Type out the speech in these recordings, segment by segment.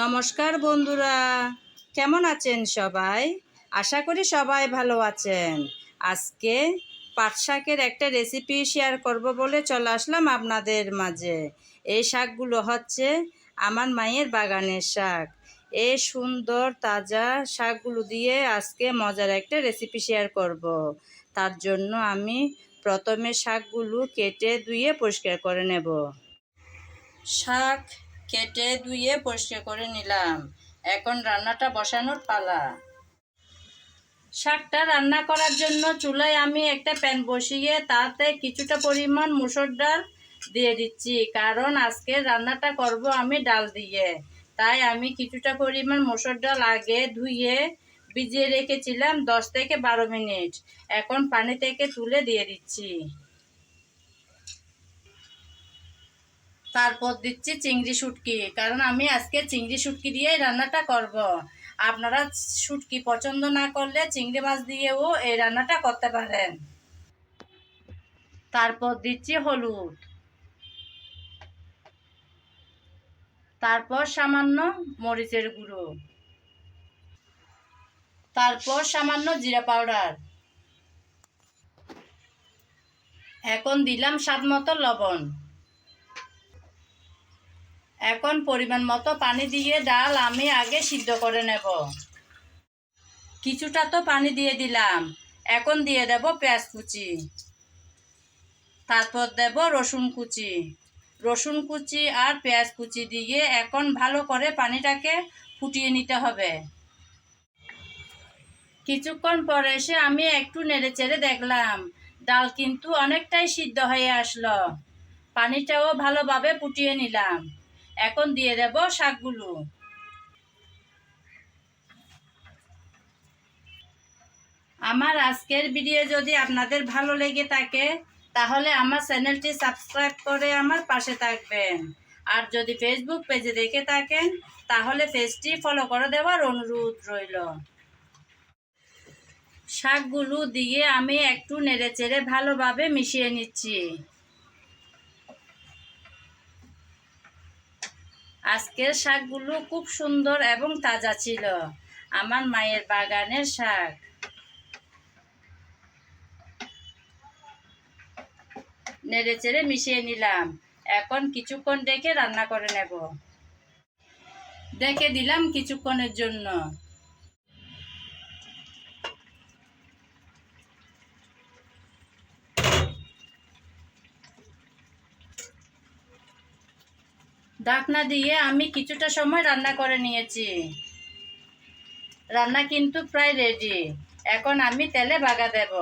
নমস্কার বন্ধুরা, কেমন আছেন সবাই? আশা করি সবাই ভালো আছেন। আজকে পাট শাকের একটা রেসিপি শেয়ার করব বলে চলে আসলাম আপনাদের মাঝে। এই শাকগুলো হচ্ছে আমার মায়ের বাগানের শাক। এই সুন্দর, তাজা শাকগুলো দিয়ে আজকে মজার একটা রেসিপি শেয়ার করব। তার জন্য আমি প্রথমে শাকগুলো কেটে ধুয়ে পরিষ্কার করে নেব। শাক কেটে ধুয়ে পরিষ্কার করে নিলাম। এখন রান্নাটা বসানোর পালা। শাকটা রান্না করার জন্য চুলায় আমি একটা প্যান বসিয়ে তাতে কিছুটা পরিমাণ মুসুর ডাল দিয়ে দিচ্ছি, কারণ আজকে রান্নাটা করব আমি ডাল দিয়ে। তাই আমি কিছুটা পরিমাণ মুসুর ডাল আগে ধুয়ে ভিজিয়ে রেখেছিলাম দশ থেকে বারো মিনিট। এখন পানি থেকে তুলে দিয়ে দিচ্ছি। তারপর দিচ্ছি চিংড়ি শুটকি। কারণ আমি আজকে চিংড়ি শুটকি দিয়েই রান্নাটা করব। আপনারা শুটকি পছন্দ না করলে চিংড়ি মাছ দিয়েও এই রান্নাটা করতে পারেন। তারপর দিচ্ছি হলুদ। তারপর সামান্য মরিচের গুঁড়ো। তারপর সামান্য জিরা পাউডার। এখন দিলাম স্বাদ মতো লবণ। এখন পরিমাণ মতো পানি দিয়ে ডাল আমি আগে সিদ্ধ করে নেব। কিছুটা তো পানি দিয়ে দিলাম। এখন দিয়ে দেব পেঁয়াজ কুচি। তারপর দেব রসুন কুচি। রসুন কুচি আর পেঁয়াজ কুচি দিয়ে এখন ভালো করে পানিটাকে ফুটিয়ে নিতে হবে। কিছুক্ষণ পরে এসে আমি একটু নেড়ে চেড়ে দেখলাম, ডাল কিন্তু অনেকটাই সিদ্ধ হয়ে আসলো। পানিটাও ভালোভাবে ফুটিয়ে নিলাম। এখন দিয়ে দেব শাকগুলো। আমার আজকের ভিডিও যদি আপনাদের ভালো লেগে থাকে, তাহলে আমার চ্যানেলটি সাবস্ক্রাইব করে আমার পাশে থাকবেন। আর যদি ফেসবুক পেজে দেখে থাকেন, তাহলে পেজটি ফলো করে দেওয়ার অনুরোধ রইল। শাকগুলো দিয়ে আমি একটু নেড়ে চেড়ে ভালোভাবে মিশিয়ে নিচ্ছি। আজকের শাকগুলো খুব সুন্দর এবং তাজা ছিল। আমার মায়ের বাগানের শাক। নেড়ে চেড়ে মিশিয়ে নিলাম। এখন কিছুক্ষণ ডেকে রান্না করে নেব। দেখে দিলাম কিছুক্ষণের জন্য। ঢাকনা দিয়ে আমি কিছুটা সময় রান্না করে নিয়েছি। রান্না কিন্তু প্রায় রেডি এখন আমি তেলে বাগা দেব।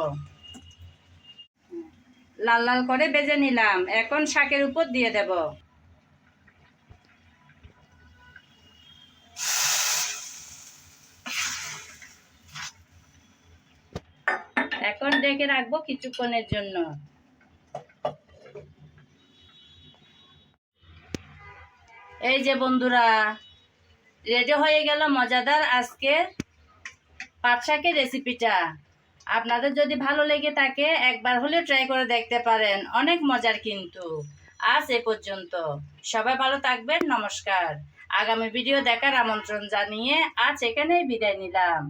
লাল লাল করে বেজে নিলাম। এখন শাকের উপর দিয়ে দেব। এখন ডেকে রাখব কিছুক্ষণের জন্য। এই যে বন্ধুরা রেডি হয়ে গেল মজাদার আজকে পাট শাকের রেসিপিটা আপনাদের যদি ভালো লেগে থাকে, একবার হলে ট্রাই করে দেখতে পারেন। অনেক মজার কিন্তু। আজ এ পর্যন্ত। সবাই ভালো থাকবেন, নমস্কার। আগামী ভিডিও দেখার আমন্ত্রণ জানিয়ে আজ এখানেই বিদায় নিলাম।